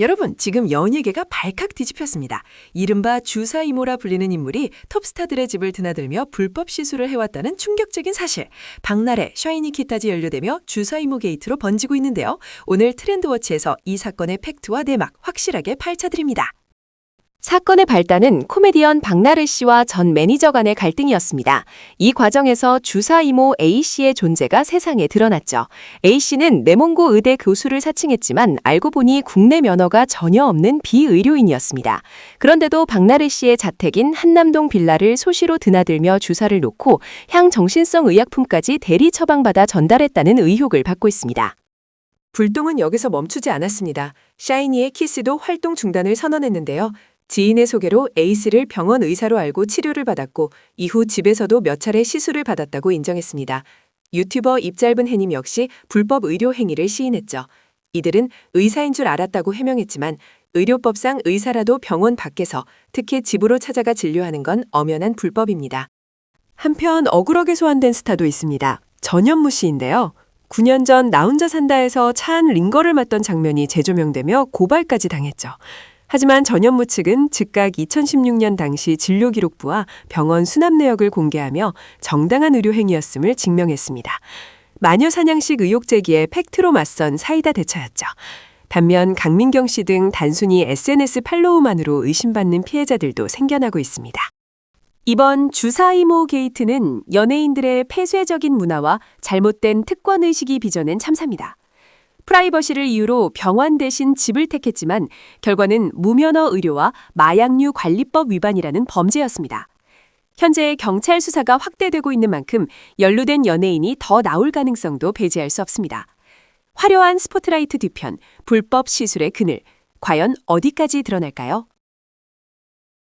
여러분, 지금 연예계가 발칵 뒤집혔습니다. 이른바 주사 이모라 불리는 인물이 톱스타들의 집을 드나들며 불법 시술을 해왔다는 충격적인 사실. 박나래, 샤이니 키타지 연루되며 주사 이모 게이트로 번지고 있는데요. 오늘 트렌드워치에서 이 사건의 팩트와 내막 확실하게 파헤쳐드립니다. 사건의 발단은 코미디언 박나래 씨와 전 매니저 간의 갈등이었습니다. 이 과정에서 주사 이모 A 씨의 존재가 세상에 드러났죠. A 씨는 내몽고 의대 교수를 사칭했지만 알고 보니 국내 면허가 전혀 없는 비의료인이었습니다. 그런데도 박나래 씨의 자택인 한남동 빌라를 소시로 드나들며 주사를 놓고 향정신성 의약품까지 대리 처방받아 전달했다는 의혹을 받고 있습니다. 불똥은 여기서 멈추지 않았습니다. 샤이니의 키스도 활동 중단을 선언했는데요. 지인의 소개로 에이스를 병원 의사로 알고 치료를 받았고 이후 집에서도 몇 차례 시술을 받았다고 인정했습니다. 유튜버 입짧은 해님 역시 불법 의료 행위를 시인했죠. 이들은 의사인 줄 알았다고 해명했지만 의료법상 의사라도 병원 밖에서 특히 집으로 찾아가 진료하는 건 엄연한 불법입니다. 한편 억울하게 소환된 스타도 있습니다. 전현무 씨인데요. 9년 전 나 혼자 산다에서 차안 링거를 맞던 장면이 재조명되며 고발까지 당했죠. 하지만 전현무 측은 즉각 2016년 당시 진료기록부와 병원 수납 내역을 공개하며 정당한 의료 행위였음을 증명했습니다. 마녀 사냥식 의혹 제기에 팩트로 맞선 사이다 대처였죠. 반면 강민경 씨 등 단순히 SNS 팔로우만으로 의심받는 피해자들도 생겨나고 있습니다. 이번 주사 이모 게이트는 연예인들의 폐쇄적인 문화와 잘못된 특권 의식이 빚어낸 참사입니다. 프라이버시를 이유로 병원 대신 집을 택했지만 결과는 무면허 의료와 마약류 관리법 위반이라는 범죄였습니다. 현재 경찰 수사가 확대되고 있는 만큼 연루된 연예인이 더 나올 가능성도 배제할 수 없습니다. 화려한 스포트라이트 뒤편, 불법 시술의 그늘, 과연 어디까지 드러날까요?